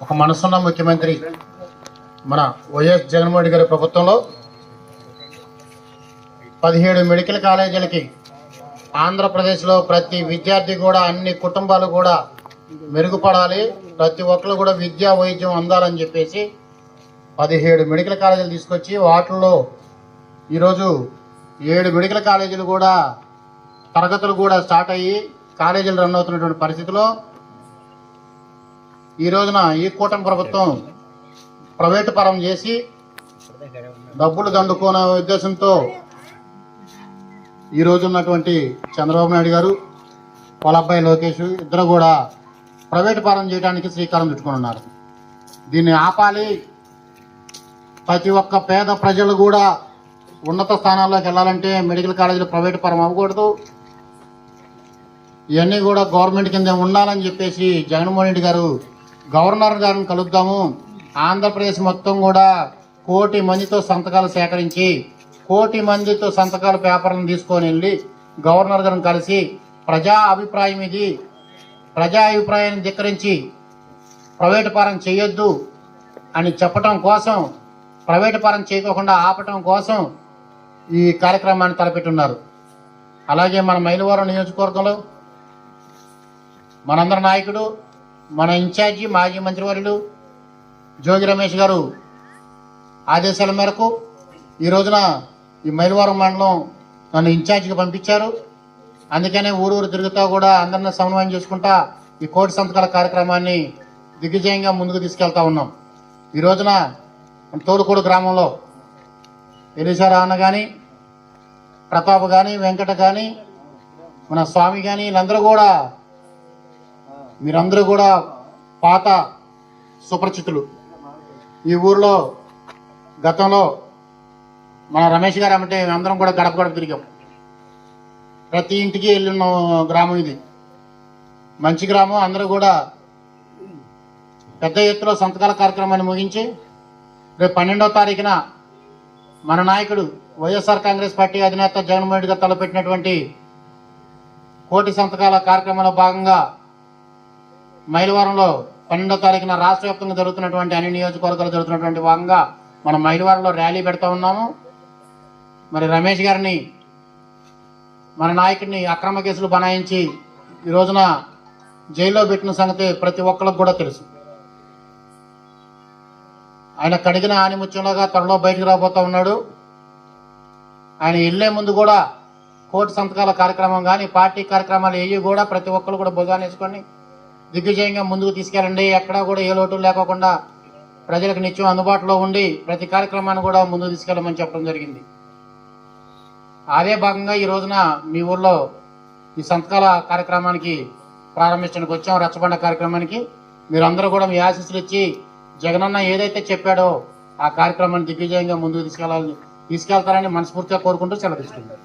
ఒక మనసున్న ముఖ్యమంత్రి మన వైఎస్ జగన్మోహన్ గారి ప్రభుత్వంలో పదిహేడు మెడికల్ కాలేజీలకి ఆంధ్రప్రదేశ్లో ప్రతి విద్యార్థి కూడా అన్ని కుటుంబాలు కూడా మెరుగుపడాలి. ప్రతి ఒక్కరు కూడా విద్యా వైద్యం అందాలని చెప్పేసి పదిహేడు మెడికల్ కాలేజీలు తీసుకొచ్చి వాటిల్లో ఈరోజు ఏడు మెడికల్ కాలేజీలు కూడా తరగతులు కూడా స్టార్ట్ అయ్యి కాలేజీలు రన్ అవుతున్నటువంటి పరిస్థితిలో ఈ రోజున ఈ కూటమి ప్రభుత్వం ప్రైవేటు పరం చేసి డబ్బులు దండుకునే ఉద్దేశంతో ఈ రోజు ఉన్నటువంటి చంద్రబాబు నాయుడు గారు వాళ్ళ అబ్బాయి లోకేష్ ఇద్దరు కూడా ప్రైవేటు పరం చేయడానికి శ్రీకారం చుట్టుకొని ఉన్నారు. దీన్ని ఆపాలి. ప్రతి ఒక్క పేద ప్రజలు కూడా ఉన్నత స్థానాల్లోకి వెళ్ళాలంటే మెడికల్ కాలేజీలు ప్రైవేటు పరం అవ్వకూడదు. ఇవన్నీ కూడా గవర్నమెంట్ కింద ఉండాలని చెప్పేసి జగన్మోహన్ రెడ్డి గారు గవర్నర్ గారిని కలుద్దాము. ఆంధ్రప్రదేశ్ మొత్తం కూడా కోటి మందితో సంతకాలు సేకరించి కోటి మందితో సంతకాల పేపర్లను తీసుకొని వెళ్ళి గవర్నర్ గారిని కలిసి ప్రజా అభిప్రాయం ఇది. ప్రజా అభిప్రాయాన్ని ధిక్కరించి ప్రైవేటు పరం చేయొద్దు అని చెప్పటం కోసం ప్రైవేటు పరం చేయకోకుండా ఆపటం కోసం ఈ కార్యక్రమాన్ని తలపెట్టున్నారు. అలాగే మన మైలవరం నియోజకవర్గంలో మనందరి నాయకుడు మన ఇన్ఛార్జి మాజీ మంత్రివర్యులు జోగి రమేష్ గారు ఆదేశాల మేరకు ఈ రోజున ఈ మైలవరం మండలం నన్ను ఇన్ఛార్జిగా పంపించారు. అందుకనే ఊరూరు తిరుగుతా కూడా అందరిని సమన్వయం చేసుకుంటా ఈ కోటి సంతకాల కార్యక్రమాన్ని దిగ్విజయంగా ముందుకు తీసుకెళ్తా ఉన్నాం. ఈ రోజున మన గ్రామంలో ఎలిసారా అన్న కానీ ప్రతాప్ కానీ వెంకట కానీ మన స్వామి కానీ వీళ్ళందరూ కూడా మీరందరూ కూడా పాత సుపరిచితులు. ఈ ఊర్లో గతంలో మన రమేష్ గారు అంటే మేమందరం కూడా గడప గడప తిరిగాం. ప్రతి ఇంటికి వెళ్ళిన గ్రామం ఇది. మంచి గ్రామం అందరూ కూడా పెద్ద ఎత్తులో సంతకాల కార్యక్రమాన్ని ముగించి రేపు పన్నెండవ తారీఖున మన నాయకుడు వైఎస్ఆర్ కాంగ్రెస్ పార్టీ అధినేత జగన్మోహన్ రెడ్డి గారు తలపెట్టినటువంటి కోటి సంతకాల కార్యక్రమంలో భాగంగా మైలవరంలో పన్నెండో తారీఖున రాష్ట్ర వ్యాప్తంగా జరుగుతున్నటువంటి అన్ని నియోజకవర్గాలు జరుగుతున్నటువంటి భాగంగా మనం మైలవరంలో ర్యాలీ పెడతా ఉన్నాము. మరి రమేష్ గారిని మన నాయకుడిని అక్రమ కేసులు బనాయించి ఈ రోజున జైల్లో పెట్టిన సంగతి ప్రతి ఒక్కరికి కూడా తెలుసు. ఆయన కడిగిన ఆనిముత్యంలాగా త్వరలో బయటకు రాబోతా ఉన్నాడు. ఆయన వెళ్ళే ముందు కూడా కోర్టు సంతకాల కార్యక్రమం కానీ పార్టీ కార్యక్రమాలు ఏవి కూడా ప్రతి ఒక్కరు కూడా భుజాన్ని వేసుకొని దిగ్విజయంగా ముందుకు తీసుకెళ్ళండి. ఎక్కడా కూడా ఏ లోటు లేకోకుండా ప్రజలకు నిత్యం అందుబాటులో ఉండి ప్రతి కార్యక్రమాన్ని కూడా ముందుకు తీసుకెళ్ళమని చెప్పడం జరిగింది. అదే భాగంగా ఈ రోజున మీ ఊర్లో ఈ సంతకాల కార్యక్రమానికి ప్రారంభించడానికి వచ్చాం రచ్చబండ కార్యక్రమానికి. మీరందరూ కూడా మీ ఆశీస్సులు ఇచ్చి జగనన్న ఏదైతే చెప్పాడో ఆ కార్యక్రమాన్ని దిగ్విజయంగా ముందుకు తీసుకెళ్ళాలని తీసుకెళ్తారని మనస్ఫూర్తిగా కోరుకుంటూ సెలవు తీసుకుంటారు